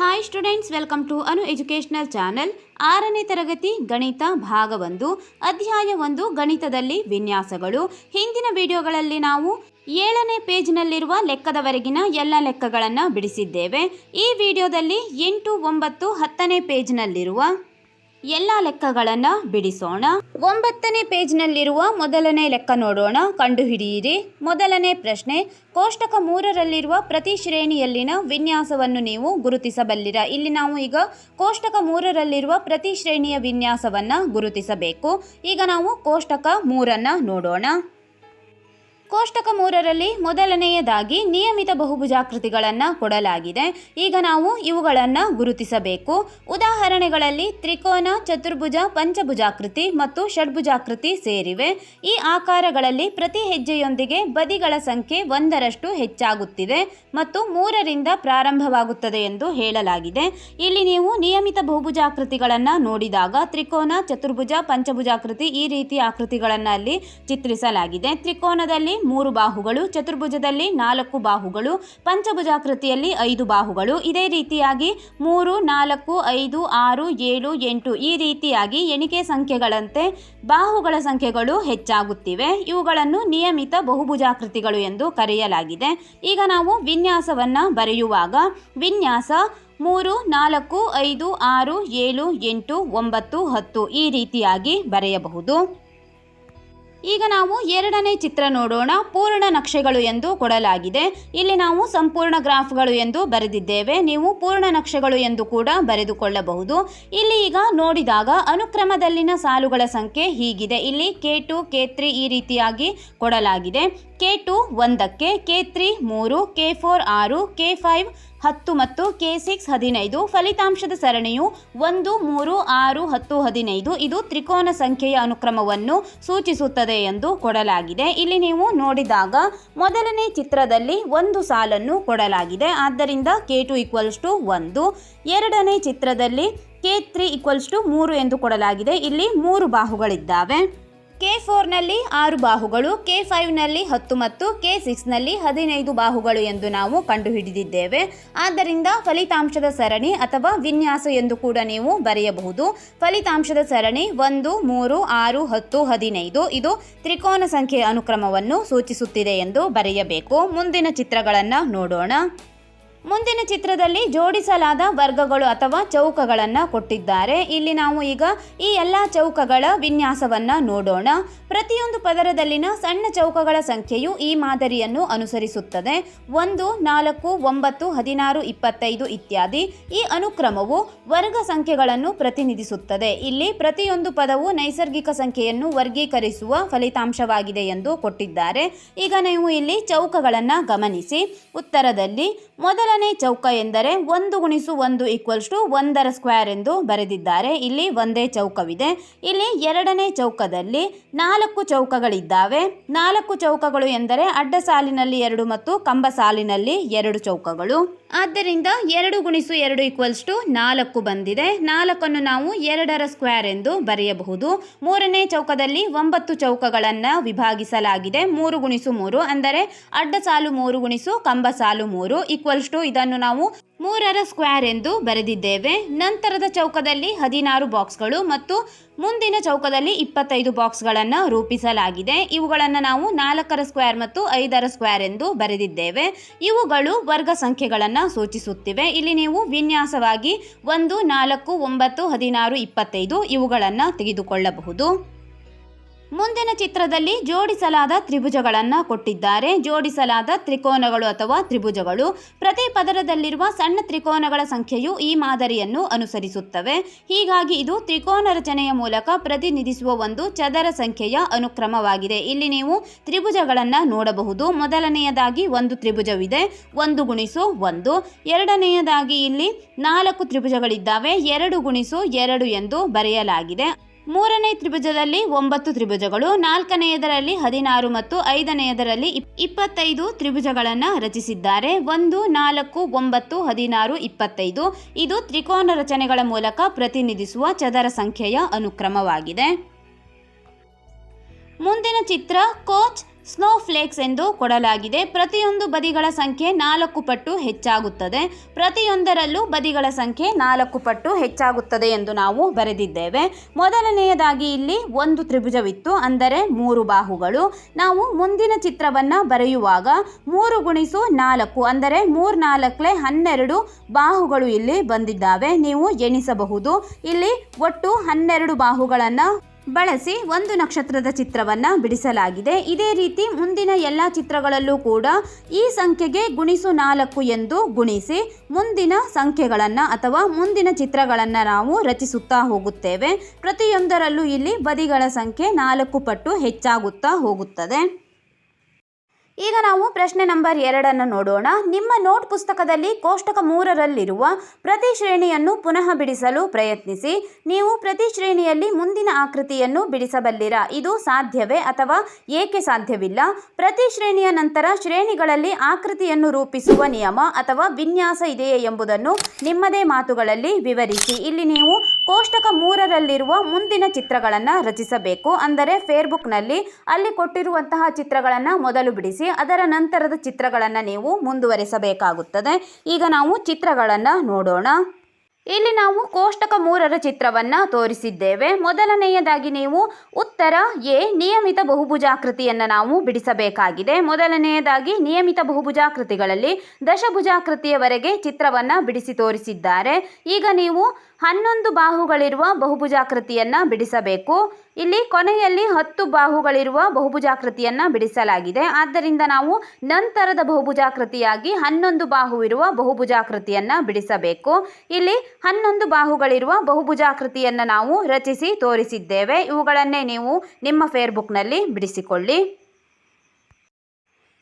Hi students welcome to Anu educational channel ಆರನೇ ತರಗತಿ ಗಣಿತ ಭಾಗ ಒಂದು, ಅಧ್ಯಾಯ ಒಂದು, ಗಣಿತದಲ್ಲಿ ವಿನ್ಯಾಸಗಳು. ಹಿಂದಿನ ವಿಡಿಯೋಗಳಲ್ಲಿ ನಾವು ಏಳನೇ ಪೇಜ್ನಲ್ಲಿರುವ ಲೆಕ್ಕದವರೆಗಿನ ಎಲ್ಲ ಲೆಕ್ಕಗಳನ್ನು ಬಿಡಿಸಿದ್ದೇವೆ. ಈ ವಿಡಿಯೋದಲ್ಲಿ ಎಂಟು ಒಂಬತ್ತು ಹತ್ತನೇ ಪೇಜ್ನಲ್ಲಿರುವ ಎಲ್ಲ ಲೆಕ್ಕಗಳನ್ನು ಬಿಡಿಸೋಣ. ಒಂಬತ್ತನೇ ಪೇಜ್ನಲ್ಲಿರುವ ಮೊದಲನೇ ಲೆಕ್ಕ ನೋಡೋಣ. ಕಂಡುಹಿಡಿಯಿರಿ. ಮೊದಲನೇ ಪ್ರಶ್ನೆ, ಕೋಷ್ಟಕ ಮೂರರಲ್ಲಿರುವ ಪ್ರತಿ ಶ್ರೇಣಿಯಲ್ಲಿನ ವಿನ್ಯಾಸವನ್ನು ನೀವು ಗುರುತಿಸಬಲ್ಲಿರ? ಇಲ್ಲಿ ನಾವು ಈಗ ಕೋಷ್ಟಕ ಮೂರರಲ್ಲಿರುವ ಪ್ರತಿ ಶ್ರೇಣಿಯ ವಿನ್ಯಾಸವನ್ನು ಗುರುತಿಸಬೇಕು. ಈಗ ನಾವು ಕೋಷ್ಟಕ ಮೂರನ್ನು ನೋಡೋಣ. ಕೋಷ್ಟಕ ಮೂರರಲ್ಲಿ ಮೊದಲನೆಯದಾಗಿ ನಿಯಮಿತ ಬಹುಭುಜಾಕೃತಿಗಳನ್ನು ಕೊಡಲಾಗಿದೆ. ಈಗ ನಾವು ಇವುಗಳನ್ನು ಗುರುತಿಸಬೇಕು. ಉದಾಹರಣೆಗಳಲ್ಲಿ ತ್ರಿಕೋನ, ಚತುರ್ಭುಜ, ಪಂಚಭುಜಾಕೃತಿ ಮತ್ತು ಷಡ್ಭುಜಾಕೃತಿ ಸೇರಿವೆ. ಈ ಆಕಾರಗಳಲ್ಲಿ ಪ್ರತಿ ಹೆಜ್ಜೆಯೊಂದಿಗೆ ಬದಿಗಳ ಸಂಖ್ಯೆ ಒಂದರಷ್ಟು ಹೆಚ್ಚಾಗುತ್ತಿದೆ ಮತ್ತು ಮೂರರಿಂದ ಪ್ರಾರಂಭವಾಗುತ್ತದೆ ಎಂದು ಹೇಳಲಾಗಿದೆ. ಇಲ್ಲಿ ನೀವು ನಿಯಮಿತ ಬಹುಭುಜಾಕೃತಿಗಳನ್ನು ನೋಡಿದಾಗ ತ್ರಿಕೋನ, ಚತುರ್ಭುಜ, ಪಂಚಭುಜಾಕೃತಿ ಈ ರೀತಿಯ ಆಕೃತಿಗಳನ್ನು ಅಲ್ಲಿ ಚಿತ್ರಿಸಲಾಗಿದೆ. ತ್ರಿಕೋನದಲ್ಲಿ ಮೂರು ಬಾಹುಗಳು, ಚತುರ್ಭುಜದಲ್ಲಿ ನಾಲ್ಕು ಬಾಹುಗಳು, ಪಂಚಭುಜಾಕೃತಿಯಲ್ಲಿ ಐದು ಬಾಹುಗಳು. ಇದೇ ರೀತಿಯಾಗಿ ಮೂರು, ನಾಲ್ಕು, ಐದು, ಆರು, ಏಳು, ಎಂಟು ಈ ರೀತಿಯಾಗಿ ಎಣಿಕೆ ಸಂಖ್ಯೆಗಳಂತೆ ಬಾಹುಗಳ ಸಂಖ್ಯೆಗಳು ಹೆಚ್ಚಾಗುತ್ತಿವೆ. ಇವುಗಳನ್ನು ನಿಯಮಿತ ಬಹುಭುಜಾಕೃತಿಗಳು ಎಂದು ಕರೆಯಲಾಗಿದೆ. ಈಗ ನಾವು ವಿನ್ಯಾಸವನ್ನು ಬರೆಯುವಾಗ ವಿನ್ಯಾಸ ಮೂರು, ನಾಲ್ಕು, ಐದು, ಆರು, ಏಳು, ಎಂಟು, ಒಂಬತ್ತು, ಹತ್ತು ಈ ರೀತಿಯಾಗಿ ಬರೆಯಬಹುದು. ಈಗ ನಾವು ಎರಡನೇ ಚಿತ್ರ ನೋಡೋಣ. ಪೂರ್ಣ ನಕ್ಷೆಗಳು ಎಂದು ಕೊಡಲಾಗಿದೆ. ಇಲ್ಲಿ ನಾವು ಸಂಪೂರ್ಣ ಗ್ರಾಫ್ಗಳು ಎಂದು ಬರೆದಿದ್ದೇವೆ. ನೀವು ಪೂರ್ಣ ನಕ್ಷೆಗಳು ಎಂದು ಕೂಡ ಬರೆದುಕೊಳ್ಳಬಹುದು. ಇಲ್ಲಿ ಈಗ ನೋಡಿದಾಗ ಅನುಕ್ರಮದಲ್ಲಿನ ಸಾಲುಗಳ ಸಂಖ್ಯೆ ಹೀಗಿದೆ. ಇಲ್ಲಿ ಕೆ ಟು, ಕೆ ತ್ರೀ ಈ ರೀತಿಯಾಗಿ ಕೊಡಲಾಗಿದೆ. ಕೆ ಟು ಒಂದಕ್ಕೆ, ಕೆ ತ್ರೀ ಮೂರು, ಕೆ ಫೋರ್ ಆರು, ಕೆ ಫೈವ್ ಹತ್ತು ಮತ್ತು ಕೆ ಸಿಕ್ಸ್ ಹದಿನೈದು. ಫಲಿತಾಂಶದ ಸರಣಿಯು ಒಂದು, ಮೂರು, ಆರು, ಹತ್ತು, ಹದಿನೈದು. ಇದು ತ್ರಿಕೋನ ಸಂಖ್ಯೆಯ ಅನುಕ್ರಮವನ್ನು ಸೂಚಿಸುತ್ತದೆ ಎಂದು ಕೊಡಲಾಗಿದೆ. ಇಲ್ಲಿ ನೀವು ನೋಡಿದಾಗ ಮೊದಲನೇ ಚಿತ್ರದಲ್ಲಿ ಒಂದು ಸಾಲನ್ನು ಕೊಡಲಾಗಿದೆ. ಆದ್ದರಿಂದ ಕೆ ಟು ಈಕ್ವಲ್ಸ್ ಟು ಒಂದು. ಎರಡನೇ ಚಿತ್ರದಲ್ಲಿ ಕೆ ತ್ರೀ ಈಕ್ವಲ್ಸ್ ಟು ಮೂರು ಎಂದು ಕೊಡಲಾಗಿದೆ. ಇಲ್ಲಿ ಮೂರು ಬಾಹುಗಳಿದ್ದಾವೆ. ಕೆ ಫೋರ್ನಲ್ಲಿ ಆರು ಬಾಹುಗಳು ಕೆ ಫೈವ್ನಲ್ಲಿ ಹತ್ತು ಮತ್ತು ಕೆ ಸಿಕ್ಸ್ನಲ್ಲಿ ಹದಿನೈದು ಬಾಹುಗಳು ಎಂದು ನಾವು ಕಂಡುಹಿಡಿದಿದ್ದೇವೆ. ಆದ್ದರಿಂದ ಫಲಿತಾಂಶದ ಸರಣಿ ಅಥವಾ ವಿನ್ಯಾಸ ಎಂದು ಕೂಡ ನೀವು ಬರೆಯಬಹುದು. ಫಲಿತಾಂಶದ ಸರಣಿ ಒಂದು, ಮೂರು, ಆರು, ಹತ್ತು, ಹದಿನೈದು. ಇದು ತ್ರಿಕೋನ ಸಂಖ್ಯೆಯ ಅನುಕ್ರಮವನ್ನು ಸೂಚಿಸುತ್ತಿದೆ ಎಂದು ಬರೆಯಬೇಕು. ಮುಂದಿನ ಚಿತ್ರಗಳನ್ನು ನೋಡೋಣ. ಮುಂದಿನ ಚಿತ್ರದಲ್ಲಿ ಜೋಡಿಸಲಾದ ವರ್ಗಗಳು ಅಥವಾ ಚೌಕಗಳನ್ನು ಕೊಟ್ಟಿದ್ದಾರೆ. ಇಲ್ಲಿ ನಾವು ಈಗ ಈ ಎಲ್ಲ ಚೌಕಗಳ ವಿನ್ಯಾಸವನ್ನು ನೋಡೋಣ. ಪ್ರತಿಯೊಂದು ಪದರದಲ್ಲಿನ ಸಣ್ಣ ಚೌಕಗಳ ಸಂಖ್ಯೆಯು ಈ ಮಾದರಿಯನ್ನು ಅನುಸರಿಸುತ್ತದೆ. ಒಂದು, ನಾಲ್ಕು, ಒಂಬತ್ತು, ಹದಿನಾರು, ಇಪ್ಪತ್ತೈದು ಇತ್ಯಾದಿ. ಈ ಅನುಕ್ರಮವು ವರ್ಗ ಸಂಖ್ಯೆಗಳನ್ನು ಪ್ರತಿನಿಧಿಸುತ್ತದೆ. ಇಲ್ಲಿ ಪ್ರತಿಯೊಂದು ಪದವು ನೈಸರ್ಗಿಕ ಸಂಖ್ಯೆಯನ್ನು ವರ್ಗೀಕರಿಸುವ ಫಲಿತಾಂಶವಾಗಿದೆ ಎಂದು ಕೊಟ್ಟಿದ್ದಾರೆ. ಈಗ ನೀವು ಇಲ್ಲಿ ಚೌಕಗಳನ್ನು ಗಮನಿಸಿ. ಉತ್ತರದಲ್ಲಿ ಮೊದಲನೇ ಚೌಕ ಎಂದರೆ ಒಂದು ಗುಣಿಸು ಒಂದು ಈಕ್ವಲ್ಸ್ ಟು ಒಂದರ ಸ್ಕ್ವೇರ್ ಎಂದು ಬರೆದಿದ್ದಾರೆ. ಇಲ್ಲಿ ಒಂದೇ ಚೌಕವಿದೆ. ಇಲ್ಲಿ ಎರಡನೇ ಚೌಕದಲ್ಲಿ ನಾಲ್ಕು ಚೌಕಗಳಿದ್ದಾವೆ. ನಾಲ್ಕು ಚೌಕಗಳು ಎಂದರೆ ಅಡ್ಡ ಸಾಲಿನಲ್ಲಿ ಎರಡು ಮತ್ತು ಕಂಬ ಸಾಲಿನಲ್ಲಿ ಎರಡು ಚೌಕಗಳು. ಆದ್ದರಿಂದ ಎರಡು ಗುಣಿಸು ಎರಡು ಈಕ್ವಲ್ಸ್ ಟು ನಾಲ್ಕು ಬಂದಿದೆ. ನಾಲ್ಕನ್ನು ನಾವು ಎರಡರ ಸ್ಕ್ವೇರ್ ಎಂದು ಬರೆಯಬಹುದು. ಮೂರನೇ ಚೌಕದಲ್ಲಿ ಒಂಬತ್ತು ಚೌಕಗಳನ್ನು ವಿಭಾಗಿಸಲಾಗಿದೆ. ಮೂರು ಗುಣಿಸು ಮೂರು ಅಂದರೆ ಅಡ್ಡ ಸಾಲು ಮೂರು ಗುಣಿಸು ಕಂಬ ಸಾಲು ಮೂರು ಈಕ್ವಲ್ಸ್ ಟು ಇದನ್ನು ನಾವು ಮೂರರ ಸ್ಕ್ವೇರ್ ಎಂದು ಬರೆದಿದ್ದೇವೆ. ನಂತರದ ಚೌಕದಲ್ಲಿ ಹದಿನಾರು ಬಾಕ್ಸ್ಗಳು ಮತ್ತು ಮುಂದಿನ ಚೌಕದಲ್ಲಿ ಇಪ್ಪತ್ತೈದು ಬಾಕ್ಸ್ಗಳನ್ನು ರೂಪಿಸಲಾಗಿದೆ. ಇವುಗಳನ್ನು ನಾವು ನಾಲ್ಕರ ಸ್ಕ್ವೇರ್ ಮತ್ತು ಐದರ ಸ್ಕ್ವೇರ್ ಎಂದು ಬರೆದಿದ್ದೇವೆ. ಇವುಗಳು ವರ್ಗ ಸಂಖ್ಯೆಗಳನ್ನು ಸೂಚಿಸುತ್ತಿವೆ. ಇಲ್ಲಿ ನೀವು ವಿನ್ಯಾಸವಾಗಿ ಒಂದು, ನಾಲ್ಕು, ಒಂಬತ್ತು, ಹದಿನಾರು, ಇಪ್ಪತ್ತೈದು ಇವುಗಳನ್ನು ತೆಗೆದುಕೊಳ್ಳಬಹುದು. ಮುಂದಿನ ಚಿತ್ರದಲ್ಲಿ ಜೋಡಿಸಲಾದ ತ್ರಿಭುಜಗಳನ್ನು ಕೊಟ್ಟಿದ್ದಾರೆ. ಜೋಡಿಸಲಾದ ತ್ರಿಕೋನಗಳು ಅಥವಾ ತ್ರಿಭುಜಗಳು ಪ್ರತಿ ಪದರದಲ್ಲಿರುವ ಸಣ್ಣ ತ್ರಿಕೋನಗಳ ಸಂಖ್ಯೆಯು ಈ ಮಾದರಿಯನ್ನು ಅನುಸರಿಸುತ್ತವೆ. ಹೀಗಾಗಿ ಇದು ತ್ರಿಕೋನ ರಚನೆಯ ಮೂಲಕ ಪ್ರತಿನಿಧಿಸುವ ಒಂದು ಚದರ ಸಂಖ್ಯೆಯ ಅನುಕ್ರಮವಾಗಿದೆ. ಇಲ್ಲಿ ನೀವು ತ್ರಿಭುಜಗಳನ್ನು ನೋಡಬಹುದು. ಮೊದಲನೆಯದಾಗಿ ಒಂದು ತ್ರಿಭುಜವಿದೆ. ಒಂದು ಗುಣಿಸು ಒಂದು. ಎರಡನೆಯದಾಗಿ ಇಲ್ಲಿ ನಾಲ್ಕು ತ್ರಿಭುಜಗಳಿದ್ದಾವೆ. ಎರಡು ಗುಣಿಸು ಎರಡು ಎಂದು ಬರೆಯಲಾಗಿದೆ. ಮೂರನೇ ತ್ರಿಭುಜದಲ್ಲಿ ಒಂಬತ್ತು ತ್ರಿಭುಜಗಳು, ನಾಲ್ಕನೆಯದರಲ್ಲಿ ಹದಿನಾರು ಮತ್ತು ಐದನೆಯದರಲ್ಲಿ ಇಪ್- ಇಪ್ಪತ್ತೈದು ತ್ರಿಭುಜಗಳನ್ನು ರಚಿಸಿದ್ದಾರೆ. ಒಂದು, ನಾಲ್ಕು, ಒಂಬತ್ತು, ಹದಿನಾರು, ಇಪ್ಪತ್ತೈದು. ಇದು ತ್ರಿಕೋನ ರಚನೆಗಳ ಮೂಲಕ ಪ್ರತಿನಿಧಿಸುವ ಚದರ ಸಂಖ್ಯೆಯ ಅನುಕ್ರಮವಾಗಿದೆ. ಮುಂದಿನ ಚಿತ್ರ, ಕೋಚ್ ಸ್ನೋ ಫ್ಲೇಕ್ಸ್ ಎಂದು ಕೊಡಲಾಗಿದೆ. ಪ್ರತಿಯೊಂದು ಬದಿಗಳ ಸಂಖ್ಯೆ ನಾಲ್ಕು ಪಟ್ಟು ಹೆಚ್ಚಾಗುತ್ತದೆ. ಪ್ರತಿಯೊಂದರಲ್ಲೂ ಬದಿಗಳ ಸಂಖ್ಯೆ ನಾಲ್ಕು ಪಟ್ಟು ಹೆಚ್ಚಾಗುತ್ತದೆ ಎಂದು ನಾವು ಬರೆದಿದ್ದೇವೆ. ಮೊದಲನೆಯದಾಗಿ ಇಲ್ಲಿ ಒಂದು ತ್ರಿಭುಜವಿತ್ತು, ಅಂದರೆ ಮೂರು ಬಾಹುಗಳು. ನಾವು ಮುಂದಿನ ಚಿತ್ರವನ್ನು ಬರೆಯುವಾಗ ಮೂರು ಗುಣಿಸು ನಾಲ್ಕು, ಅಂದರೆ ಮೂರು ನಾಲ್ಕಲೆ ಹನ್ನೆರಡು ಬಾಹುಗಳು ಇಲ್ಲಿ ಬಂದಿದ್ದಾವೆ. ನೀವು ಎಣಿಸಬಹುದು. ಇಲ್ಲಿ ಒಟ್ಟು ಹನ್ನೆರಡು ಬಾಹುಗಳನ್ನು ಬಳಸಿ ಒಂದು ನಕ್ಷತ್ರದ ಚಿತ್ರವನ್ನ ಬಿಡಿಸಲಾಗಿದೆ. ಇದೇ ರೀತಿ ಮುಂದಿನ ಎಲ್ಲ ಚಿತ್ರಗಳಲ್ಲೂ ಕೂಡ ಈ ಸಂಖ್ಯೆಗೆ ಗುಣಿಸು ನಾಲ್ಕು ಎಂದು ಗುಣಿಸಿ ಮುಂದಿನ ಸಂಖ್ಯೆಗಳನ್ನು ಅಥವಾ ಮುಂದಿನ ಚಿತ್ರಗಳನ್ನು ನಾವು ರಚಿಸುತ್ತಾ ಹೋಗುತ್ತೇವೆ. ಪ್ರತಿಯೊಂದರಲ್ಲೂ ಇಲ್ಲಿ ಬದಿಗಳ ಸಂಖ್ಯೆ ನಾಲ್ಕು ಪಟ್ಟು ಹೆಚ್ಚಾಗುತ್ತಾ ಹೋಗುತ್ತದೆ. ಈಗ ನಾವು ಪ್ರಶ್ನೆ ನಂಬರ್ ಎರಡನ್ನು ನೋಡೋಣ. ನಿಮ್ಮ ನೋಟ್ ಪುಸ್ತಕದಲ್ಲಿ ಕೋಷ್ಟಕ ಮೂರರಲ್ಲಿರುವ ಪ್ರತಿ ಶ್ರೇಣಿಯನ್ನು ಪುನಃ ಬಿಡಿಸಲು ಪ್ರಯತ್ನಿಸಿ. ನೀವು ಪ್ರತಿ ಶ್ರೇಣಿಯಲ್ಲಿ ಮುಂದಿನ ಆಕೃತಿಯನ್ನು ಬಿಡಿಸಬಲ್ಲಿರಾ? ಇದು ಸಾಧ್ಯವೇ ಅಥವಾ ಏಕೆ ಸಾಧ್ಯವಿಲ್ಲ? ಪ್ರತಿ ಶ್ರೇಣಿಯ ನಂತರ ಶ್ರೇಣಿಗಳಲ್ಲಿ ಆಕೃತಿಯನ್ನು ರೂಪಿಸುವ ನಿಯಮ ಅಥವಾ ವಿನ್ಯಾಸ ಇದೆಯೇ ಎಂಬುದನ್ನು ನಿಮ್ಮದೇ ಮಾತುಗಳಲ್ಲಿ ವಿವರಿಸಿ. ಇಲ್ಲಿ ನೀವು ಕೋಷ್ಟಕ ಮೂರರಲ್ಲಿರುವ ಮುಂದಿನ ಚಿತ್ರಗಳನ್ನು ರಚಿಸಬೇಕು. ಅಂದರೆ ಫೇರ್ಬುಕ್ನಲ್ಲಿ ಅಲ್ಲಿ ಕೊಟ್ಟಿರುವಂತಹ ಚಿತ್ರಗಳನ್ನು ಮೊದಲು ಬಿಡಿಸಿ, ಅದರ ನಂತರದ ಚಿತ್ರಗಳನ್ನು ನೀವು ಮುಂದುವರಿಸಬೇಕಾಗುತ್ತದೆ. ಈಗ ನಾವು ಚಿತ್ರಗಳನ್ನು ನೋಡೋಣ. ಇಲ್ಲಿ ನಾವು ಕೋಷ್ಟಕ ಮೂರರ ಚಿತ್ರವನ್ನು ತೋರಿಸಿದ್ದೇವೆ. ಮೊದಲನೆಯದಾಗಿ ನೀವು ಉತ್ತರ ಎ, ನಿಯಮಿತ ಬಹುಭುಜಾಕೃತಿಯನ್ನು ನಾವು ಬಿಡಿಸಬೇಕಾಗಿದೆ. ಮೊದಲನೆಯದಾಗಿ ನಿಯಮಿತ ಬಹುಭುಜಾಕೃತಿಗಳಲ್ಲಿ ದಶಭುಜಾಕೃತಿಯವರೆಗೆ ಚಿತ್ರವನ್ನು ಬಿಡಿಸಿ ತೋರಿಸಿದ್ದಾರೆ. ಈಗ ನೀವು ಹನ್ನೊಂದು ಬಾಹುಗಳಿರುವ ಬಹುಭುಜಾಕೃತಿಯನ್ನು ಬಿಡಿಸಬೇಕು. ಇಲ್ಲಿ ಕೊನೆಯಲ್ಲಿ ಹತ್ತು ಬಾಹುಗಳಿರುವ ಬಹುಭುಜಾಕೃತಿಯನ್ನು ಬಿಡಿಸಲಾಗಿದೆ. ಆದ್ದರಿಂದ ನಾವು ನಂತರದ ಬಹುಭುಜಾಕೃತಿಯಾಗಿ ಹನ್ನೊಂದು ಬಾಹು ಇರುವ ಬಹುಭುಜಾಕೃತಿಯನ್ನು ಬಿಡಿಸಬೇಕು. ಇಲ್ಲಿ ಹನ್ನೊಂದು ಬಾಹುಗಳಿರುವ ಬಹುಭುಜಾಕೃತಿಯನ್ನು ನಾವು ರಚಿಸಿ ತೋರಿಸಿದ್ದೇವೆ. ಇವುಗಳನ್ನೇ ನೀವು ನಿಮ್ಮ ಫೇರ್ಬುಕ್ನಲ್ಲಿ ಬಿಡಿಸಿಕೊಳ್ಳಿ.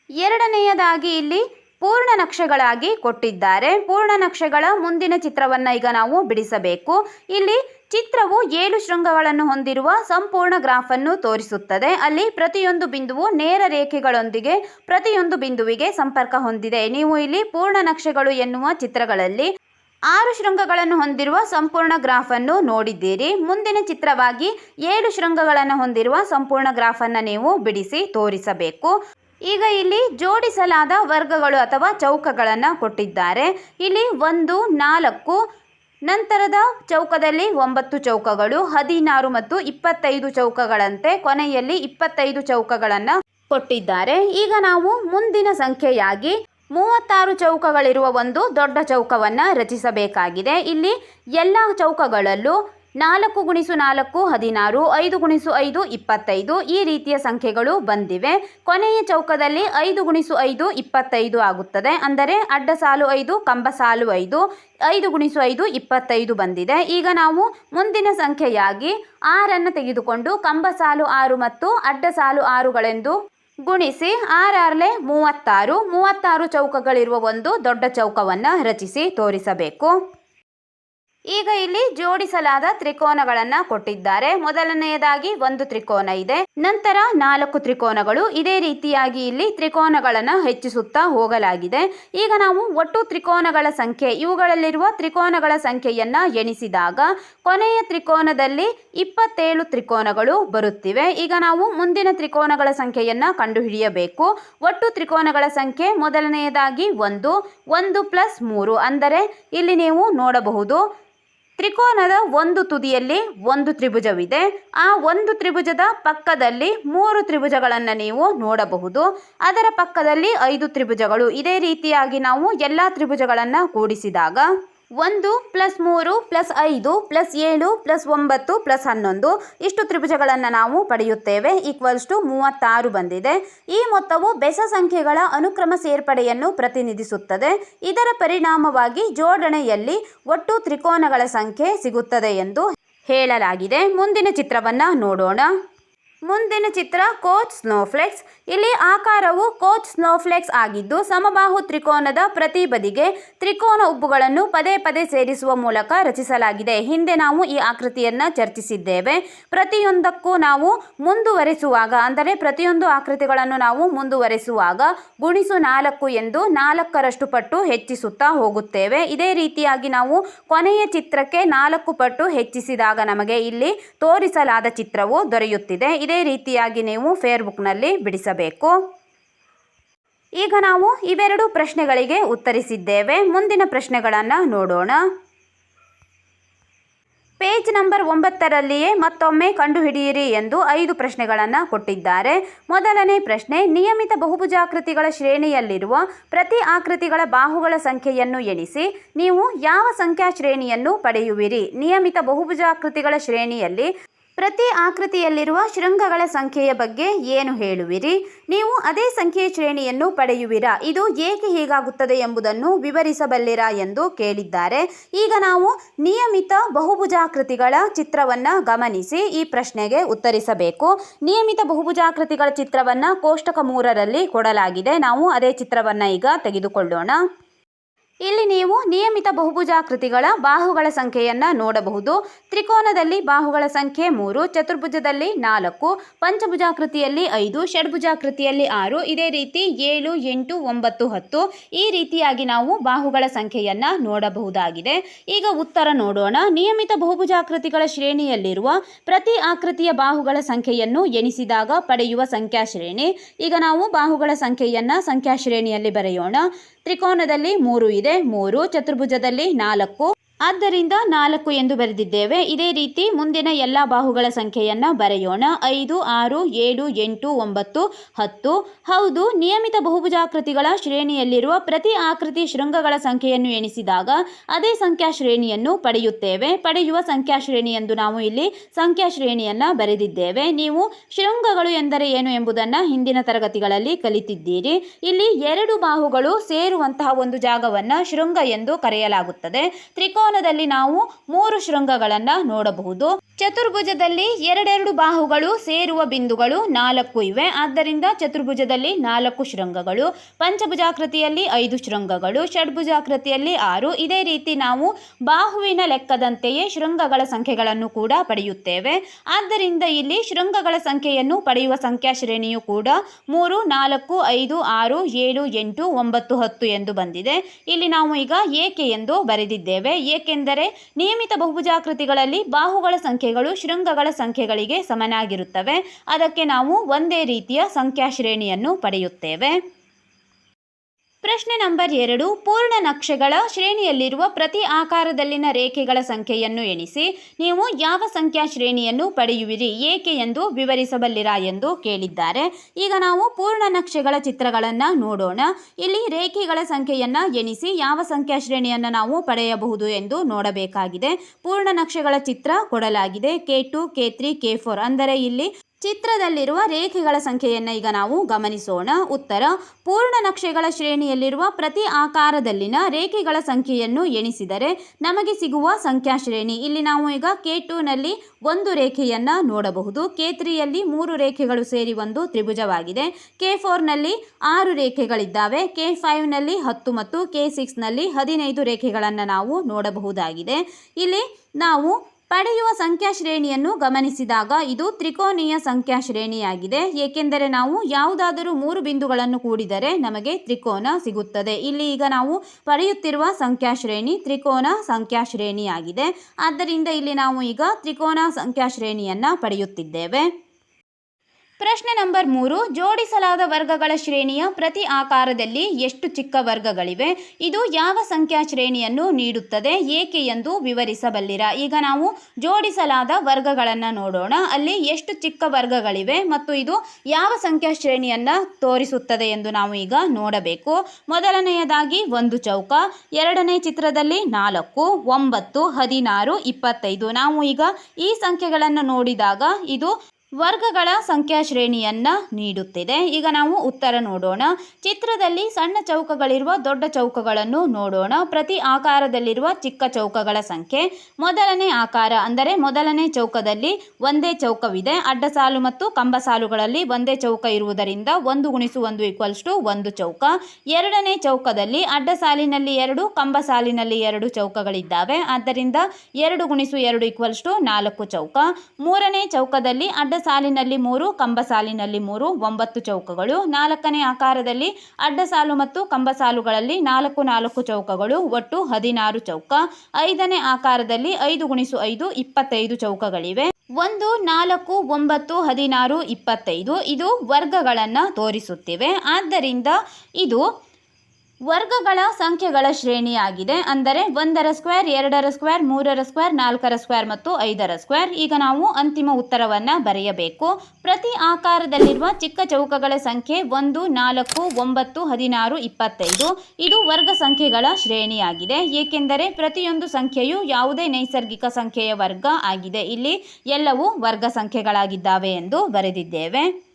ಎರಡನೆಯದಾಗಿ ಇಲ್ಲಿ ಪೂರ್ಣ ನಕ್ಷೆಗಳಾಗಿ ಕೊಟ್ಟಿದ್ದಾರೆ. ಪೂರ್ಣ ನಕ್ಷೆಗಳ ಮುಂದಿನ ಚಿತ್ರವನ್ನು ಈಗ ನಾವು ಬಿಡಿಸಬೇಕು. ಇಲ್ಲಿ ಚಿತ್ರವು ಏಳು ಶೃಂಗಗಳನ್ನು ಹೊಂದಿರುವ ಸಂಪೂರ್ಣ ಗ್ರಾಫ್ ಅನ್ನು ತೋರಿಸುತ್ತದೆ. ಅಲ್ಲಿ ಪ್ರತಿಯೊಂದು ಬಿಂದುವು ನೇರ ರೇಖೆಗಳೊಂದಿಗೆ, ಪ್ರತಿಯೊಂದು ಬಿಂದುವಿಗೆ ಸಂಪರ್ಕ ಹೊಂದಿದೆ. ನೀವು ಇಲ್ಲಿ ಪೂರ್ಣ ನಕ್ಷೆಗಳು ಎನ್ನುವ ಚಿತ್ರಗಳಲ್ಲಿ ಆರು ಶೃಂಗಗಳನ್ನು ಹೊಂದಿರುವ ಸಂಪೂರ್ಣ ಗ್ರಾಫ್ ಅನ್ನು ನೋಡಿದ್ದೀರಿ. ಮುಂದಿನ ಚಿತ್ರವಾಗಿ ಏಳು ಶೃಂಗಗಳನ್ನು ಹೊಂದಿರುವ ಸಂಪೂರ್ಣ ಗ್ರಾಫ್ ಅನ್ನು ನೀವು ಬಿಡಿಸಿ ತೋರಿಸಬೇಕು. ಈಗ ಇಲ್ಲಿ ಜೋಡಿಸಲಾದ ವರ್ಗಗಳು ಅಥವಾ ಚೌಕಗಳನ್ನು ಕೊಟ್ಟಿದ್ದಾರೆ. ಇಲ್ಲಿ ಒಂದು, ನಾಲ್ಕು, ನಂತರದ ಚೌಕದಲ್ಲಿ ಒಂಬತ್ತು ಚೌಕಗಳು, ಹದಿನಾರು ಮತ್ತು ಇಪ್ಪತ್ತೈದು ಚೌಕಗಳಂತೆ ಕೊನೆಯಲ್ಲಿ ಇಪ್ಪತ್ತೈದು ಚೌಕಗಳನ್ನು ಕೊಟ್ಟಿದ್ದಾರೆ. ಈಗ ನಾವು ಮುಂದಿನ ಸಂಖ್ಯೆಯಾಗಿ ಮೂವತ್ತಾರು ಚೌಕಗಳಿರುವ ಒಂದು ದೊಡ್ಡ ಚೌಕವನ್ನು ರಚಿಸಬೇಕಾಗಿದೆ. ಇಲ್ಲಿ ಎಲ್ಲ ಚೌಕಗಳಲ್ಲೂ ನಾಲ್ಕು ಗುಣಿಸು ನಾಲ್ಕು, ಹದಿನಾರು, ಐದು ಗುಣಿಸು ಐದು, ಇಪ್ಪತ್ತೈದು. ಈ ರೀತಿಯ ಸಂಖ್ಯೆಗಳು ಬಂದಿವೆ. ಕೊನೆಯ ಚೌಕದಲ್ಲಿ ಐದು ಗುಣಿಸು ಐದು, ಇಪ್ಪತ್ತೈದು ಆಗುತ್ತದೆ. ಅಂದರೆ ಅಡ್ಡ ಸಾಲು ಐದು, ಕಂಬ ಸಾಲು ಐದು ಐದು ಗುಣಿಸು ಐದು, ಇಪ್ಪತ್ತೈದು ಬಂದಿದೆ. ಈಗ ನಾವು ಮುಂದಿನ ಸಂಖ್ಯೆಯಾಗಿ ಆರನ್ನು ತೆಗೆದುಕೊಂಡು ಕಂಬ ಸಾಲು ಆರು ಮತ್ತು ಅಡ್ಡ ಸಾಲು ಆರುಗಳೆಂದು ಗುಣಿಸಿ ಆರಾರ್ಲೆ ಮೂವತ್ತಾರು. ಮೂವತ್ತಾರು ಚೌಕಗಳಿರುವ ಒಂದು ದೊಡ್ಡ ಚೌಕವನ್ನು ರಚಿಸಿ ತೋರಿಸಬೇಕು. ಈಗ ಇಲ್ಲಿ ಜೋಡಿಸಲಾದ ತ್ರಿಕೋನಗಳನ್ನು ಕೊಟ್ಟಿದ್ದಾರೆ. ಮೊದಲನೆಯದಾಗಿ ಒಂದು ತ್ರಿಕೋನ ಇದೆ. ನಂತರ ನಾಲ್ಕು ತ್ರಿಕೋನಗಳು ಇದೇ ರೀತಿಯಾಗಿ ಇಲ್ಲಿ ತ್ರಿಕೋನಗಳನ್ನು ಹೆಚ್ಚಿಸುತ್ತಾ ಹೋಗಲಾಗಿದೆ. ಈಗ ನಾವು ಒಟ್ಟು ತ್ರಿಕೋನಗಳ ಸಂಖ್ಯೆ, ಇವುಗಳಲ್ಲಿರುವ ತ್ರಿಕೋನಗಳ ಸಂಖ್ಯೆಯನ್ನ ಎಣಿಸಿದಾಗ ಕೊನೆಯ ತ್ರಿಕೋನದಲ್ಲಿ ಇಪ್ಪತ್ತೇಳು ತ್ರಿಕೋನಗಳು ಬರುತ್ತಿವೆ. ಈಗ ನಾವು ಮುಂದಿನ ತ್ರಿಕೋನಗಳ ಸಂಖ್ಯೆಯನ್ನ ಕಂಡುಹಿಡಿಯಬೇಕು. ಒಟ್ಟು ತ್ರಿಕೋನಗಳ ಸಂಖ್ಯೆ ಮೊದಲನೆಯದಾಗಿ ಒಂದು ಒಂದು ಪ್ಲಸ್ ಮೂರು ಅಂದರೆ ಇಲ್ಲಿ ನೀವು ನೋಡಬಹುದು ತ್ರಿಕೋನದ ಒಂದು ತುದಿಯಲ್ಲಿ ಒಂದು ತ್ರಿಭುಜವಿದೆ. ಆ ಒಂದು ತ್ರಿಭುಜದ ಪಕ್ಕದಲ್ಲಿ ಮೂರು ತ್ರಿಭುಜಗಳನ್ನು ನೀವು ನೋಡಬಹುದು. ಅದರ ಪಕ್ಕದಲ್ಲಿ ಐದು ತ್ರಿಭುಜಗಳು. ಇದೇ ರೀತಿಯಾಗಿ ನಾವು ಎಲ್ಲ ತ್ರಿಭುಜಗಳನ್ನು ಕೂಡಿಸಿದಾಗ ಒಂದು ಪ್ಲಸ್ ಮೂರು ಪ್ಲಸ್ ಐದು ಪ್ಲಸ್ ಏಳು ಪ್ಲಸ್ ಒಂಬತ್ತು ಪ್ಲಸ್ ಹನ್ನೊಂದು. ಇಷ್ಟು ತ್ರಿಭುಜಗಳನ್ನು ನಾವು ಪಡೆಯುತ್ತೇವೆ. ಈಕ್ವಲ್ಸ್ ಟು ಮೂವತ್ತಾರು ಬಂದಿದೆ. ಈ ಮೊತ್ತವು ಬೆಸ ಸಂಖ್ಯೆಗಳ ಅನುಕ್ರಮ ಸೇರ್ಪಡೆಯನ್ನು ಪ್ರತಿನಿಧಿಸುತ್ತದೆ. ಇದರ ಪರಿಣಾಮವಾಗಿ ಜೋಡಣೆಯಲ್ಲಿ ಒಟ್ಟು ತ್ರಿಕೋನಗಳ ಸಂಖ್ಯೆ ಸಿಗುತ್ತದೆ ಎಂದು ಹೇಳಲಾಗಿದೆ. ಮುಂದಿನ ಚಿತ್ರವನ್ನು ನೋಡೋಣ. ಮುಂದಿನ ಚಿತ್ರ ಕೋಚ್ ಸ್ನೋಫ್ಲೆಕ್ಸ್. ಇಲ್ಲಿ ಆಕಾರವು ಕೋಚ್ ಸ್ನೋಫ್ಲೆಕ್ಸ್ ಆಗಿದ್ದು, ಸಮಬಾಹು ತ್ರಿಕೋನದ ಪ್ರತಿ ಬದಿಗೆ ತ್ರಿಕೋನ ಉಬ್ಬುಗಳನ್ನು ಪದೇ ಪದೇ ಸೇರಿಸುವ ಮೂಲಕ ರಚಿಸಲಾಗಿದೆ. ಹಿಂದೆ ನಾವು ಈ ಆಕೃತಿಯನ್ನು ಚರ್ಚಿಸಿದ್ದೇವೆ. ಪ್ರತಿಯೊಂದಕ್ಕೂ ನಾವು ಮುಂದುವರೆಸುವಾಗ, ಅಂದರೆ ಪ್ರತಿಯೊಂದು ಆಕೃತಿಗಳನ್ನು ನಾವು ಮುಂದುವರೆಸುವಾಗ ಗುಣಿಸು ನಾಲ್ಕು ಎಂದು ನಾಲ್ಕರಷ್ಟು ಪಟ್ಟು ಹೆಚ್ಚಿಸುತ್ತಾ ಹೋಗುತ್ತೇವೆ. ಇದೇ ರೀತಿಯಾಗಿ ನಾವು ಕೊನೆಯ ಚಿತ್ರಕ್ಕೆ ನಾಲ್ಕು ಪಟ್ಟು ಹೆಚ್ಚಿಸಿದಾಗ ನಮಗೆ ಇಲ್ಲಿ ತೋರಿಸಲಾದ ಚಿತ್ರವು ದೊರೆಯುತ್ತಿದೆ. ಇದೇ ರೀತಿಯಾಗಿ ನೀವು ಫೇರ್ಬುಕ್ನಲ್ಲಿ ಬಿಡಿಸಬೇಕು. ಈಗ ನಾವು ಇವೆರಡು ಪ್ರಶ್ನೆಗಳಿಗೆ ಉತ್ತರಿಸಿದ್ದೇವೆ. ಮುಂದಿನ ಪ್ರಶ್ನೆಗಳನ್ನು ನೋಡೋಣ. ಪೇಜ್ ನಂಬರ್ ಒಂಬತ್ತರಲ್ಲಿಯೇ ಮತ್ತೊಮ್ಮೆ ಕಂಡುಹಿಡಿಯಿರಿ ಎಂದು ಐದು ಪ್ರಶ್ನೆಗಳನ್ನು ಕೊಟ್ಟಿದ್ದಾರೆ. ಮೊದಲನೇ ಪ್ರಶ್ನೆ, ನಿಯಮಿತ ಬಹುಭುಜಾಕೃತಿಗಳ ಶ್ರೇಣಿಯಲ್ಲಿರುವ ಪ್ರತಿ ಆಕೃತಿಗಳ ಬಾಹುಗಳ ಸಂಖ್ಯೆಯನ್ನು ಎಣಿಸಿ, ನೀವು ಯಾವ ಸಂಖ್ಯಾ ಶ್ರೇಣಿಯನ್ನು ಪಡೆಯುವಿರಿ? ನಿಯಮಿತ ಬಹುಭುಜಾಕೃತಿಗಳ ಶ್ರೇಣಿಯಲ್ಲಿ ಪ್ರತಿ ಆಕೃತಿಯಲ್ಲಿರುವ ಶೃಂಗಗಳ ಸಂಖ್ಯೆಯ ಬಗ್ಗೆ ಏನು ಹೇಳುವಿರಿ? ನೀವು ಅದೇ ಸಂಖ್ಯೆ ಶ್ರೇಣಿಯನ್ನು ಪಡೆಯುವಿರಾ? ಇದು ಏಕೆ ಹೀಗಾಗುತ್ತದೆ ಎಂಬುದನ್ನು ವಿವರಿಸಬಲ್ಲಿರಾ ಎಂದು ಕೇಳಿದ್ದಾರೆ. ಈಗ ನಾವು ನಿಯಮಿತ ಬಹುಭುಜಾಕೃತಿಗಳ ಚಿತ್ರವನ್ನು ಗಮನಿಸಿ ಈ ಪ್ರಶ್ನೆಗೆ ಉತ್ತರಿಸಬೇಕು. ನಿಯಮಿತ ಬಹುಭುಜಾಕೃತಿಗಳ ಚಿತ್ರವನ್ನು ಕೋಷ್ಟಕ ಮೂರರಲ್ಲಿ ಕೊಡಲಾಗಿದೆ. ನಾವು ಅದೇ ಚಿತ್ರವನ್ನು ಈಗ ತೆಗೆದುಕೊಳ್ಳೋಣ. ಇಲ್ಲಿ ನೀವು ನಿಯಮಿತ ಬಹುಭುಜಾಕೃತಿಗಳ ಬಾಹುಗಳ ಸಂಖ್ಯೆಯನ್ನು ನೋಡಬಹುದು. ತ್ರಿಕೋನದಲ್ಲಿ ಬಾಹುಗಳ ಸಂಖ್ಯೆ ಮೂರು, ಚತುರ್ಭುಜದಲ್ಲಿ ನಾಲ್ಕು, ಪಂಚಭುಜಾಕೃತಿಯಲ್ಲಿ ಐದು, ಷಡ್ಭುಜಾಕೃತಿಯಲ್ಲಿ ಆರು, ಇದೇ ರೀತಿ ಏಳು, ಎಂಟು, ಒಂಬತ್ತು, ಹತ್ತು ಈ ರೀತಿಯಾಗಿ ನಾವು ಬಾಹುಗಳ ಸಂಖ್ಯೆಯನ್ನು ನೋಡಬಹುದಾಗಿದೆ. ಈಗ ಉತ್ತರ ನೋಡೋಣ. ನಿಯಮಿತ ಬಹುಭುಜಾಕೃತಿಗಳ ಶ್ರೇಣಿಯಲ್ಲಿರುವ ಪ್ರತಿ ಆಕೃತಿಯ ಬಾಹುಗಳ ಸಂಖ್ಯೆಯನ್ನು ಎಣಿಸಿದಾಗ ಪಡೆಯುವ ಸಂಖ್ಯಾ ಶ್ರೇಣಿ ಈಗ ನಾವು ಬಾಹುಗಳ ಸಂಖ್ಯೆಯನ್ನು ಸಂಖ್ಯಾ ಶ್ರೇಣಿಯಲ್ಲಿ ಬರೆಯೋಣ. ತ್ರಿಕೋನದಲ್ಲಿ ಮೂರು ಇದೆ. ಮೂರು ಚತುರ್ಭುಜದಲ್ಲಿ ನಾಲ್ಕು. ಆದ್ದರಿಂದ ನಾಲ್ಕು ಎಂದು ಬರೆದಿದ್ದೇವೆ. ಇದೇ ರೀತಿ ಮುಂದಿನ ಎಲ್ಲ ಬಾಹುಗಳ ಸಂಖ್ಯೆಯನ್ನು ಬರೆಯೋಣ. ಐದು, ಆರು, ಏಳು, ಎಂಟು, ಒಂಬತ್ತು, ಹತ್ತು. ಹೌದು, ನಿಯಮಿತ ಬಹುಭುಜಾಕೃತಿಗಳ ಶ್ರೇಣಿಯಲ್ಲಿರುವ ಪ್ರತಿ ಆಕೃತಿ ಶೃಂಗಗಳ ಸಂಖ್ಯೆಯನ್ನು ಎಣಿಸಿದಾಗ ಅದೇ ಸಂಖ್ಯಾ ಶ್ರೇಣಿಯನ್ನು ಪಡೆಯುತ್ತೇವೆ. ಪಡೆಯುವ ಸಂಖ್ಯಾ ಶ್ರೇಣಿ ಎಂದು ನಾವು ಇಲ್ಲಿ ಸಂಖ್ಯಾ ಶ್ರೇಣಿಯನ್ನು ಬರೆದಿದ್ದೇವೆ. ನೀವು ಶೃಂಗಗಳು ಎಂದರೆ ಏನು ಎಂಬುದನ್ನು ಹಿಂದಿನ ತರಗತಿಗಳಲ್ಲಿ ಕಲಿತಿದ್ದೀರಿ. ಇಲ್ಲಿ ಎರಡು ಬಾಹುಗಳು ಸೇರುವಂತಹ ಒಂದು ಜಾಗವನ್ನು ಶೃಂಗ ಎಂದು ಕರೆಯಲಾಗುತ್ತದೆ. ತ್ರಿಕೋನದಲ್ಲಿ ನಾವು ಮೂರು ಶೃಂಗಗಳನ್ನು ನೋಡಬಹುದು. ಚತುರ್ಭುಜದಲ್ಲಿ ಎರಡೆರಡು ಬಾಹುಗಳು ಸೇರುವ ಬಿಂದುಗಳು ನಾಲ್ಕು ಇವೆ. ಆದ್ದರಿಂದ ಚತುರ್ಭುಜದಲ್ಲಿ ನಾಲ್ಕು ಶೃಂಗಗಳು, ಪಂಚಭುಜಾಕೃತಿಯಲ್ಲಿ ಐದು ಶೃಂಗಗಳು, ಷಡ್ಭುಜಾಕೃತಿಯಲ್ಲಿ ಆರು. ಇದೇ ರೀತಿ ನಾವು ಬಾಹುವಿನ ಲೆಕ್ಕದಂತೆಯೇ ಶೃಂಗಗಳ ಸಂಖ್ಯೆಗಳನ್ನು ಕೂಡ ಪಡೆಯುತ್ತೇವೆ. ಆದ್ದರಿಂದ ಇಲ್ಲಿ ಶೃಂಗಗಳ ಸಂಖ್ಯೆಯನ್ನು ಪಡೆಯುವ ಸಂಖ್ಯಾ ಶ್ರೇಣಿಯು ಕೂಡ ಮೂರು, ನಾಲ್ಕು, ಐದು, ಆರು, ಏಳು, ಎಂಟು, ಒಂಬತ್ತು, ಹತ್ತು ಎಂದು ಬಂದಿದೆ. ಇಲ್ಲಿ ನಾವು ಈಗ ಏಕೆ ಎಂದು ಬರೆದಿದ್ದೇವೆ. ಏಕೆಂದರೆ ನಿಯಮಿತ ಬಹುಭುಜಾಕೃತಿಗಳಲ್ಲಿ ಬಾಹುಗಳ ಸಂಖ್ಯೆಗಳು ಶೃಂಗಗಳ ಸಂಖ್ಯೆಗಳಿಗೆ ಸಮನಾಗಿರುತ್ತವೆ. ಅದಕ್ಕೆ ನಾವು ಒಂದೇ ರೀತಿಯ ಸಂಖ್ಯಾ ಶ್ರೇಣಿಯನ್ನು ಪಡೆಯುತ್ತೇವೆ. ಪ್ರಶ್ನೆ ನಂಬರ್ ಎರಡು, ಪೂರ್ಣ ನಕ್ಷೆಗಳ ಶ್ರೇಣಿಯಲ್ಲಿರುವ ಪ್ರತಿ ಆಕಾರದಲ್ಲಿನ ರೇಖೆಗಳ ಸಂಖ್ಯೆಯನ್ನು ಎಣಿಸಿ, ನೀವು ಯಾವ ಸಂಖ್ಯಾ ಶ್ರೇಣಿಯನ್ನು ಪಡೆಯುವಿರಿ, ಏಕೆ ಎಂದು ವಿವರಿಸಬಲ್ಲಿರಾ ಎಂದು ಕೇಳಿದ್ದಾರೆ. ಈಗ ನಾವು ಪೂರ್ಣ ನಕ್ಷೆಗಳ ಚಿತ್ರಗಳನ್ನು ನೋಡೋಣ. ಇಲ್ಲಿ ರೇಖೆಗಳ ಸಂಖ್ಯೆಯನ್ನು ಎಣಿಸಿ, ಯಾವ ಸಂಖ್ಯಾ ಶ್ರೇಣಿಯನ್ನು ನಾವು ಪಡೆಯಬಹುದು ಎಂದು ನೋಡಬೇಕಾಗಿದೆ. ಪೂರ್ಣ ನಕ್ಷೆಗಳ ಚಿತ್ರ ಕೊಡಲಾಗಿದೆ, K two, K three, K four. ಅಂದರೆ ಇಲ್ಲಿ ಚಿತ್ರದಲ್ಲಿರುವ ರೇಖೆಗಳ ಸಂಖ್ಯೆಯನ್ನು ಈಗ ನಾವು ಗಮನಿಸೋಣ. ಉತ್ತರ, ಪೂರ್ಣ ನಕ್ಷೆಗಳ ಶ್ರೇಣಿಯಲ್ಲಿರುವ ಪ್ರತಿ ಆಕಾರದಲ್ಲಿನ ರೇಖೆಗಳ ಸಂಖ್ಯೆಯನ್ನು ಎಣಿಸಿದರೆ ನಮಗೆ ಸಿಗುವ ಸಂಖ್ಯಾ ಶ್ರೇಣಿ. ಇಲ್ಲಿ ನಾವು ಈಗ ಕೆ ಟೂನಲ್ಲಿ ಒಂದು ರೇಖೆಯನ್ನು ನೋಡಬಹುದು. ಕೆ ತ್ರೀಯಲ್ಲಿ ಮೂರು ರೇಖೆಗಳು ಸೇರಿ ಒಂದು ತ್ರಿಭುಜವಾಗಿದೆ. ಕೆ ಫೋರ್ನಲ್ಲಿ ಆರು ರೇಖೆಗಳಿದ್ದಾವೆ. ಕೆ ಫೈವ್ನಲ್ಲಿ ಹತ್ತು ಮತ್ತು ಕೆ ಸಿಕ್ಸ್ನಲ್ಲಿ ಹದಿನೈದು ರೇಖೆಗಳನ್ನು ನಾವು ನೋಡಬಹುದಾಗಿದೆ. ಇಲ್ಲಿ ನಾವು ಪಡೆಯುವ ಸಂಖ್ಯಾ ಶ್ರೇಣಿಯನ್ನು ಗಮನಿಸಿದಾಗ ಇದು ತ್ರಿಕೋನೀಯ ಸಂಖ್ಯಾ ಶ್ರೇಣಿಯಾಗಿದೆ ಏಕೆಂದರೆ ನಾವು ಯಾವುದಾದರೂ ಮೂರು ಬಿಂದುಗಳನ್ನು ಕೂಡಿದರೆ ನಮಗೆ ತ್ರಿಕೋನ ಸಿಗುತ್ತದೆ. ಇಲ್ಲಿ ಈಗ ನಾವು ಪಡೆಯುತ್ತಿರುವ ಸಂಖ್ಯಾ ಶ್ರೇಣಿ ತ್ರಿಕೋನ ಸಂಖ್ಯಾ ಶ್ರೇಣಿಯಾಗಿದೆ ಆದ್ದರಿಂದ ಇಲ್ಲಿ ನಾವು ಈಗ ತ್ರಿಕೋನ ಸಂಖ್ಯಾ ಶ್ರೇಣಿಯನ್ನು ಪಡೆಯುತ್ತಿದ್ದೇವೆ. ಪ್ರಶ್ನೆ ನಂಬರ್ ಮೂರು, ಜೋಡಿಸಲಾದ ವರ್ಗಗಳ ಶ್ರೇಣಿಯ ಪ್ರತಿ ಆಕಾರದಲ್ಲಿ ಎಷ್ಟು ಚಿಕ್ಕ ವರ್ಗಗಳಿವೆ? ಇದು ಯಾವ ಸಂಖ್ಯಾ ಶ್ರೇಣಿಯನ್ನು ನೀಡುತ್ತದೆ? ಏಕೆ ಎಂದು ವಿವರಿಸಬಲ್ಲಿರಾ? ಈಗ ನಾವು ಜೋಡಿಸಲಾದ ವರ್ಗಗಳನ್ನು ನೋಡೋಣ. ಅಲ್ಲಿ ಎಷ್ಟು ಚಿಕ್ಕ ವರ್ಗಗಳಿವೆ ಮತ್ತು ಇದು ಯಾವ ಸಂಖ್ಯಾ ಶ್ರೇಣಿಯನ್ನು ತೋರಿಸುತ್ತದೆ ಎಂದು ನಾವು ಈಗ ನೋಡಬೇಕು. ಮೊದಲನೆಯದಾಗಿ ಒಂದು ಚೌಕ, ಎರಡನೇ ಚಿತ್ರದಲ್ಲಿ ನಾಲ್ಕು, ಒಂಬತ್ತು, ಹದಿನಾರು, ಇಪ್ಪತ್ತೈದು. ನಾವು ಈಗ ಈ ಸಂಖ್ಯೆಗಳನ್ನು ನೋಡಿದಾಗ ಇದು ವರ್ಗಗಳ ಸಂಖ್ಯಾ ಶ್ರೇಣಿಯನ್ನು ನೀಡುತ್ತಿದೆ. ಈಗ ನಾವು ಉತ್ತರ ನೋಡೋಣ. ಚಿತ್ರದಲ್ಲಿ ಸಣ್ಣ ಚೌಕಗಳಿರುವ ದೊಡ್ಡ ಚೌಕಗಳನ್ನು ನೋಡೋಣ. ಪ್ರತಿ ಆಕಾರದಲ್ಲಿರುವ ಚಿಕ್ಕ ಚೌಕಗಳ ಸಂಖ್ಯೆ. ಮೊದಲನೇ ಆಕಾರ ಅಂದರೆ ಮೊದಲನೇ ಚೌಕದಲ್ಲಿ ಒಂದೇ ಚೌಕವಿದೆ. ಅಡ್ಡ ಸಾಲು ಮತ್ತು ಕಂಬ ಸಾಲುಗಳಲ್ಲಿ ಒಂದೇ ಚೌಕ ಇರುವುದರಿಂದ ಒಂದು ಗುಣಿಸು ಒಂದು ಈಕ್ವಲ್ಸ್ ಟು ಒಂದು ಚೌಕ. ಎರಡನೇ ಚೌಕದಲ್ಲಿ ಅಡ್ಡ ಸಾಲಿನಲ್ಲಿ ಎರಡು, ಕಂಬ ಸಾಲಿನಲ್ಲಿ ಎರಡು ಚೌಕಗಳಿದ್ದಾವೆ. ಆದ್ದರಿಂದ ಎರಡು ಗುಣಿಸು ಎರಡು ಈಕ್ವಲ್ಸ್ ಟು ನಾಲ್ಕು ಚೌಕ. ಮೂರನೇ ಚೌಕದಲ್ಲಿ ಅಡ್ಡ ಸಾಲಿನಲ್ಲಿ ಮೂರು, ಕಂಬ ಸಾಲಿನಲ್ಲಿ ಮೂರು, ಒಂಬತ್ತು ಚೌಕಗಳು. ನಾಲ್ಕನೇ ಆಕಾರದಲ್ಲಿ ಅಡ್ಡ ಸಾಲು ಮತ್ತು ಕಂಬ ಸಾಲುಗಳಲ್ಲಿ ನಾಲ್ಕು ನಾಲ್ಕು ಚೌಕಗಳು, ಒಟ್ಟು ಹದಿನಾರು ಚೌಕ. ಐದನೇ ಆಕಾರದಲ್ಲಿ ಐದು ಗುಣಿಸು ಐದು, ಇಪ್ಪತ್ತೈದು ಚೌಕಗಳಿವೆ. ಒಂದು, ನಾಲ್ಕು, ಒಂಬತ್ತು, ಹದಿನಾರು, ಇಪ್ಪತ್ತೈದು, ಇದು ವರ್ಗಗಳನ್ನು ತೋರಿಸುತ್ತಿವೆ. ಆದ್ದರಿಂದ ಇದು ವರ್ಗಗಳ ಸಂಖ್ಯೆಗಳ ಶ್ರೇಣಿಯಾಗಿದೆ. ಅಂದರೆ ಒಂದರ ಸ್ಕ್ವೇರ್ ಎರಡರ ಸ್ಕ್ವೇರ್ ಮೂರರ ಸ್ಕ್ವೇರ್ ನಾಲ್ಕರ ಸ್ಕ್ವೇರ್ ಮತ್ತು ಐದರ ಸ್ಕ್ವೇರ್ ಈಗ ನಾವು ಅಂತಿಮ ಉತ್ತರವನ್ನು ಬರೆಯಬೇಕು. ಪ್ರತಿ ಆಕಾರದಲ್ಲಿರುವ ಚಿಕ್ಕ ಚೌಕಗಳ ಸಂಖ್ಯೆ ಒಂದು, ನಾಲ್ಕು, ಒಂಬತ್ತು, ಹದಿನಾರು, ಇಪ್ಪತ್ತೈದು. ಇದು ವರ್ಗ ಸಂಖ್ಯೆಗಳ ಶ್ರೇಣಿಯಾಗಿದೆ. ಏಕೆಂದರೆ ಪ್ರತಿಯೊಂದು ಸಂಖ್ಯೆಯು ಯಾವುದೇ ನೈಸರ್ಗಿಕ ಸಂಖ್ಯೆಯ ವರ್ಗ ಆಗಿದೆ. ಇಲ್ಲಿ ಎಲ್ಲವೂ ವರ್ಗ ಸಂಖ್ಯೆಗಳಾಗಿದ್ದಾವೆ ಎಂದು ಬರೆದಿದ್ದೇವೆ.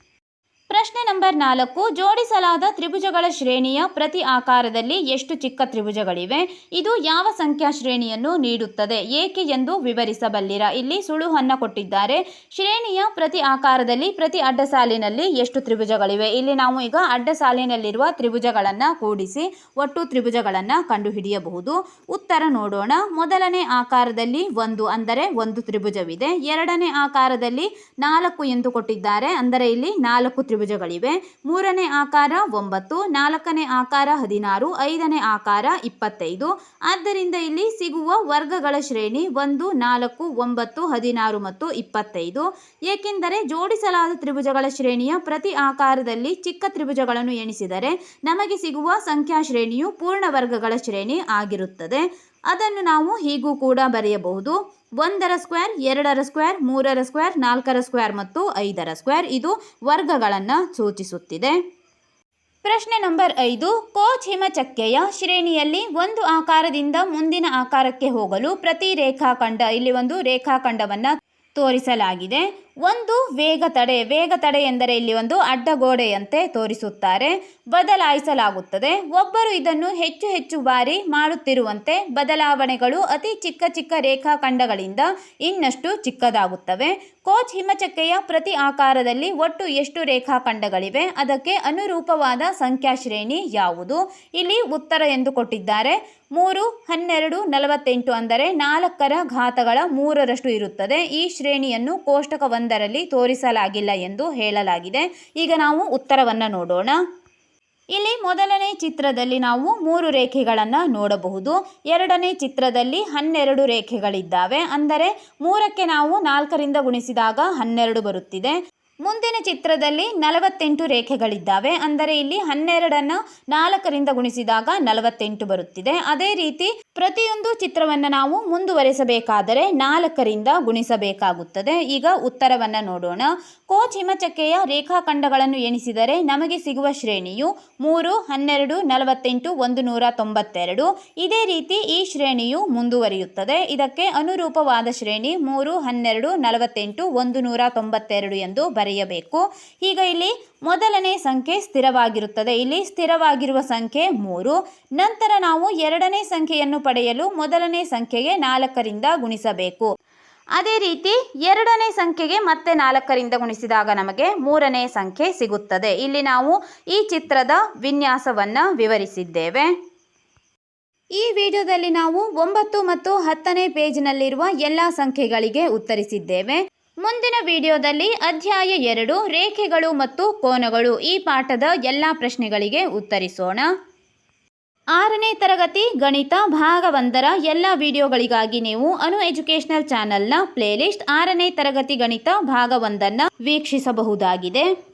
ಪ್ರಶ್ನೆ ನಂಬರ್ ನಾಲ್ಕು, ಜೋಡಿಸಲಾದ ತ್ರಿಭುಜಗಳ ಶ್ರೇಣಿಯ ಪ್ರತಿ ಆಕಾರದಲ್ಲಿ ಎಷ್ಟು ಚಿಕ್ಕ ತ್ರಿಭುಜಗಳಿವೆ? ಇದು ಯಾವ ಸಂಖ್ಯಾ ಶ್ರೇಣಿಯನ್ನು ನೀಡುತ್ತದೆ? ಏಕೆ ಎಂದು ವಿವರಿಸಬಲ್ಲಿರ? ಇಲ್ಲಿ ಸುಳುಹನ್ನು ಕೊಟ್ಟಿದ್ದಾರೆ. ಶ್ರೇಣಿಯ ಪ್ರತಿ ಆಕಾರದಲ್ಲಿ ಪ್ರತಿ ಅಡ್ಡ ಸಾಲಿನಲ್ಲಿ ಎಷ್ಟು ತ್ರಿಭುಜಗಳಿವೆ? ಇಲ್ಲಿ ನಾವು ಈಗ ಅಡ್ಡ ಸಾಲಿನಲ್ಲಿರುವ ತ್ರಿಭುಜಗಳನ್ನು ಕೂಡಿಸಿ, ಒಟ್ಟು ತ್ರಿಭುಜಗಳನ್ನು ಕಂಡುಹಿಡಿಯಬಹುದು. ಉತ್ತರ ನೋಡೋಣ. ಮೊದಲನೇ ಆಕಾರದಲ್ಲಿ ಒಂದು, ಅಂದರೆ ಒಂದು ತ್ರಿಭುಜವಿದೆ. ಎರಡನೇ ಆಕಾರದಲ್ಲಿ ನಾಲ್ಕು ಎಂದು ಕೊಟ್ಟಿದ್ದಾರೆ. ಅಂದರೆ ಇಲ್ಲಿ ನಾಲ್ಕು ತ್ರಿಭುಜಗಳಿವೆ ಮೂರನೇ ಆಕಾರ ಒಂಬತ್ತು, ನಾಲ್ಕನೇ ಆಕಾರ ಹದಿನಾರು, ಐದನೇ ಆಕಾರ ಇಪ್ಪತ್ತೈದು. ಆದ್ದರಿಂದ ಇಲ್ಲಿ ಸಿಗುವ ವರ್ಗಗಳ ಶ್ರೇಣಿ ಒಂದು, ನಾಲ್ಕು, ಒಂಬತ್ತು, ಹದಿನಾರು ಮತ್ತು ಇಪ್ಪತ್ತೈದು. ಏಕೆಂದರೆ ಜೋಡಿಸಲಾದ ತ್ರಿಭುಜಗಳ ಶ್ರೇಣಿಯ ಪ್ರತಿ ಆಕಾರದಲ್ಲಿ ಚಿಕ್ಕ ತ್ರಿಭುಜಗಳನ್ನು ಎಣಿಸಿದರೆ ನಮಗೆ ಸಿಗುವ ಸಂಖ್ಯಾ ಶ್ರೇಣಿಯು ಪೂರ್ಣ ವರ್ಗಗಳ ಶ್ರೇಣಿ ಆಗಿರುತ್ತದೆ. ಅದನ್ನು ನಾವು ಹೀಗೂ ಕೂಡ ಬರೆಯಬಹುದು. ಒಂದರ ಸ್ಕ್ವೇರ್, ಎರಡರ ಸ್ಕ್ವೇರ್, ಮೂರರ ಸ್ಕ್ವೇರ್, ನಾಲ್ಕರ ಸ್ಕ್ವೇರ್ ಮತ್ತು ಐದರ ಸ್ಕ್ವೇರ್ ಇದು ವರ್ಗಗಳನ್ನು ಸೂಚಿಸುತ್ತಿದೆ. ಪ್ರಶ್ನೆ ನಂಬರ್ ಐದು, ಕೋಚ್ ಹಿಮಚಕ್ಕೆಯ ಶ್ರೇಣಿಯಲ್ಲಿ ಒಂದು ಆಕಾರದಿಂದ ಮುಂದಿನ ಆಕಾರಕ್ಕೆ ಹೋಗಲು ಪ್ರತಿ ರೇಖಾಖಂಡ, ಇಲ್ಲಿ ಒಂದು ರೇಖಾಖಂಡವನ್ನು ತೋರಿಸಲಾಗಿದೆ. ಒಂದು ವೇಗ ತಡೆ ವೇಗ ತಡೆ ಎಂದರೆ ಇಲ್ಲಿ ಒಂದು ಅಡ್ಡಗೋಡೆಯಂತೆ ತೋರಿಸುತ್ತಾರೆ, ಬದಲಾಯಿಸಲಾಗುತ್ತದೆ. ಒಬ್ಬರು ಇದನ್ನು ಹೆಚ್ಚು ಹೆಚ್ಚು ಬಾರಿ ಮಾಡುತ್ತಿರುವಂತೆ ಬದಲಾವಣೆಗಳು ಅತಿ ಚಿಕ್ಕ ಚಿಕ್ಕ ರೇಖಾಖಂಡಗಳಿಂದ ಇನ್ನಷ್ಟು ಚಿಕ್ಕದಾಗುತ್ತವೆ. ಕೋಚ್ ಹಿಮಚಕ್ಕೆಯ ಪ್ರತಿ ಆಕಾರದಲ್ಲಿ ಒಟ್ಟು ಎಷ್ಟು ರೇಖಾಖಂಡಗಳಿವೆ? ಅದಕ್ಕೆ ಅನುರೂಪವಾದ ಸಂಖ್ಯಾ ಶ್ರೇಣಿ ಯಾವುದು? ಇಲ್ಲಿ ಉತ್ತರ ಎಂದು ಕೊಟ್ಟಿದ್ದಾರೆ. ಮೂರು, ಹನ್ನೆರಡು, ನಲವತ್ತೆಂಟು ಅಂದರೆ ನಾಲ್ಕರ ಘಾತಗಳ ಮೂರರಷ್ಟು ಇರುತ್ತದೆ. ಈ ಶ್ರೇಣಿಯನ್ನು ಕೋಷ್ಟಕ ಒಂದರಲ್ಲಿ ತೋರಿಸಲಾಗಿಲ್ಲ ಎಂದು ಹೇಳಲಾಗಿದೆ. ಈಗ ನಾವು ಉತ್ತರವನ್ನು ನೋಡೋಣ. ಇಲ್ಲಿ ಮೊದಲನೇ ಚಿತ್ರದಲ್ಲಿ ನಾವು ಮೂರು ರೇಖೆಗಳನ್ನು ನೋಡಬಹುದು. ಎರಡನೇ ಚಿತ್ರದಲ್ಲಿ ಹನ್ನೆರಡು ರೇಖೆಗಳಿದ್ದಾವೆ. ಅಂದರೆ ಮೂರಕ್ಕೆ ನಾವು ನಾಲ್ಕರಿಂದ ಗುಣಿಸಿದಾಗ ಹನ್ನೆರಡು ಬರುತ್ತಿದೆ. ಮುಂದಿನ ಚಿತ್ರದಲ್ಲಿ ನಲವತ್ತೆಂಟು ರೇಖೆಗಳಿದ್ದಾವೆ. ಅಂದರೆ ಇಲ್ಲಿ ಹನ್ನೆರಡನ್ನು ನಾಲ್ಕರಿಂದ ಗುಣಿಸಿದಾಗ ನಲವತ್ತೆಂಟು ಬರುತ್ತಿದೆ. ಅದೇ ರೀತಿ ಪ್ರತಿಯೊಂದು ಚಿತ್ರವನ್ನು ನಾವು ಮುಂದುವರೆಸಬೇಕಾದರೆ ನಾಲ್ಕರಿಂದ ಗುಣಿಸಬೇಕಾಗುತ್ತದೆ. ಈಗ ಉತ್ತರವನ್ನು ನೋಡೋಣ. ಕೋಚ್ ಹಿಮಚಕ್ಕೆಯ ರೇಖಾಖಂಡಗಳನ್ನು ಎಣಿಸಿದರೆ ನಮಗೆ ಸಿಗುವ ಶ್ರೇಣಿಯು ಮೂರು, ಹನ್ನೆರಡು, ನಲವತ್ತೆಂಟು, ಒಂದು ನೂರ ತೊಂಬತ್ತೆರಡು. ಇದೇ ರೀತಿ ಈ ಶ್ರೇಣಿಯು ಮುಂದುವರಿಯುತ್ತದೆ. ಇದಕ್ಕೆ ಅನುರೂಪವಾದ ಶ್ರೇಣಿ ಮೂರು, ಹನ್ನೆರಡು, ನಲವತ್ತೆಂಟು, ಒಂದು ನೂರ ತೊಂಬತ್ತೆರಡು ಎಂದು ಬರೆಯಬೇಕು. ಈಗ ಇಲ್ಲಿ ಮೊದಲನೇ ಸಂಖ್ಯೆ ಸ್ಥಿರವಾಗಿರುತ್ತದೆ. ಇಲ್ಲಿ ಸ್ಥಿರವಾಗಿರುವ ಸಂಖ್ಯೆ ಮೂರು. ನಂತರ ನಾವು ಎರಡನೇ ಸಂಖ್ಯೆಯನ್ನು ಪಡೆಯಲು ಮೊದಲನೇ ಸಂಖ್ಯೆಗೆ ನಾಲ್ಕರಿಂದ ಗುಣಿಸಬೇಕು. ಅದೇ ರೀತಿ ಎರಡನೇ ಸಂಖ್ಯೆಗೆ ಮತ್ತೆ ನಾಲ್ಕರಿಂದ ಗುಣಿಸಿದಾಗ ನಮಗೆ ಮೂರನೇ ಸಂಖ್ಯೆ ಸಿಗುತ್ತದೆ. ಇಲ್ಲಿ ನಾವು ಈ ಚಿತ್ರದ ವಿನ್ಯಾಸವನ್ನು ವಿವರಿಸಿದ್ದೇವೆ. ಈ ವಿಡಿಯೋದಲ್ಲಿ ನಾವು ಒಂಬತ್ತು ಮತ್ತು ಹತ್ತನೇ ಪೇಜ್ನಲ್ಲಿರುವ ಎಲ್ಲ ಸಂಖ್ಯೆಗಳಿಗೆ ಉತ್ತರಿಸಿದ್ದೇವೆ. ಮುಂದಿನ ವಿಡಿಯೋದಲ್ಲಿ ಅಧ್ಯಾಯ ಎರಡು, ರೇಖೆಗಳು ಮತ್ತು ಕೋನಗಳು. ಈ ಪಾಠದ ಎಲ್ಲ ಪ್ರಶ್ನೆಗಳಿಗೆ ಉತ್ತರಿಸೋಣ. ಆರನೇ ತರಗತಿ ಗಣಿತ ಭಾಗ ಒಂದರ ಎಲ್ಲ ವಿಡಿಯೋಗಳಿಗಾಗಿ ನೀವು ಅನು ಎಜುಕೇಶನಲ್ ಚಾನೆಲ್ನ ಪ್ಲೇಲಿಸ್ಟ್ ಆರನೇ ತರಗತಿ ಗಣಿತ ಭಾಗ ಒಂದನ್ನು ವೀಕ್ಷಿಸಬಹುದಾಗಿದೆ.